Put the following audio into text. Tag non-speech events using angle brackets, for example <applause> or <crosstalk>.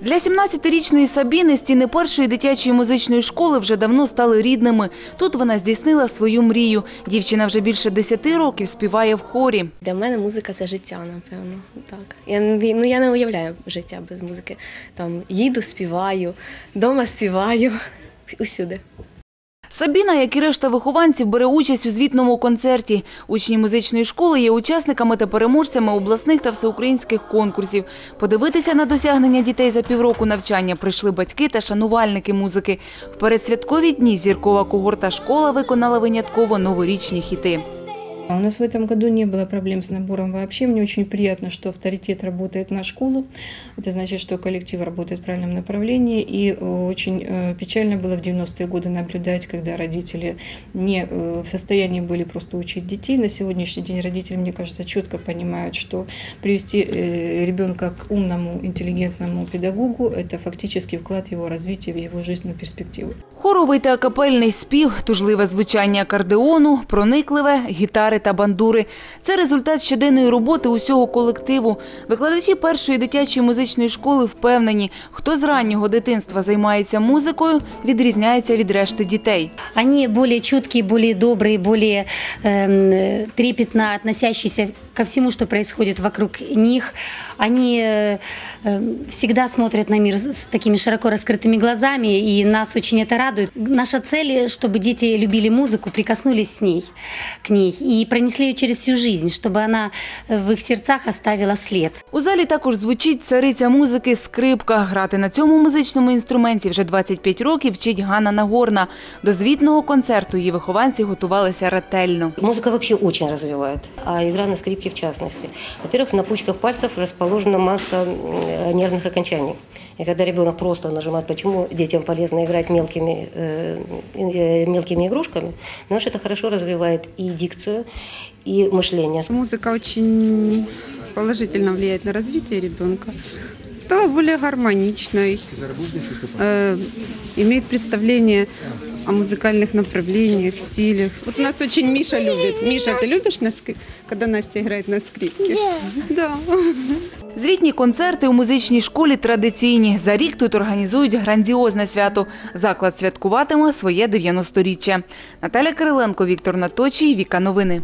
Для 17-річної Сабіни стіни першої дитячої музичної школи вже давно стали рідними. Тут вона здійснила свою мрію. Дівчина вже більше 10 років співає в хорі. Для мене музика це життя, напевно. Так. Я, ну, я не уявляю життя без музики. Там їду, співаю, вдома співаю, <laughs> усюди. Сабіна, як і решта вихованців, бере участь у звітному концерті. Учні музичної школи є учасниками та переможцями обласних та всеукраїнських конкурсів. Подивитися на досягнення дітей за півроку навчання прийшли батьки та шанувальники музики. В передсвяткові дні зіркова когорта школа виконала винятково новорічні хіти. А У нас в этом году не было проблем с набором вообще. Мне очень приятно, что авторитет работает на школу. Это значит, что коллектив работает в правильном направлении. И э, очень э, печально было в 90-е годы наблюдать, когда родители не э, в состоянии были просто учить детей. На сегодняшний день родители, мне кажется, четко понимают, что привести э, ребенка к умному, интеллигентному педагогу – это фактически вклад в его развитие, в его жизненную перспективу. Хоровий та акапельний спів, тужливе звучання акордеону, проникливе, гітари та бандури. Це результат щоденної роботи усього колективу. Викладачі першої дитячої музичної школи впевнені, хто з раннього дитинства займається музикою, відрізняється від решти дітей. Они более чуткие, более добрые, более эм, э, трепетно относящиеся ко всему, что происходит вокруг них. Они э, э, всегда смотрят на мир с с такими широко раскрытыми глазами, и нас очень это радует. Наша цель, чтобы дети любили музыку, прикоснулись с ней, к ней и пронесли ее через всю жизнь, чтобы она э, в их сердцах оставила след. У залі також звучить цариця музики скрипка. Грати на цьому музичному інструменті вже 25 років вчить Ганна Нагорна. До звітного концерту її вихованці готувалися ретельно. Музыка вообще очень развивает, а игра на скрипке в частности. Во-первых, на пучках пальцев расположена масса м, нервных окончаний. И когда ребенок просто нажимает, почему детям полезно играть мелкими, э, э, мелкими игрушками, потому что это хорошо развивает и дикцию, и мышление. Музыка очень положительно влияет на развитие ребенка. Стала более гармоничной, э, имеет представление о музыкальных направлениях, стилях. Вот нас очень Миша любит. Миша, ты любишь, на скри- когда Настя играет на скрипке? Да. Звітні концерти у музичній школі традиційні. За рік тут організують грандіозне свято. Заклад святкуватиме своє 90-річчя. Наталя Кириленко, Віктор Наточій, Віка Новини.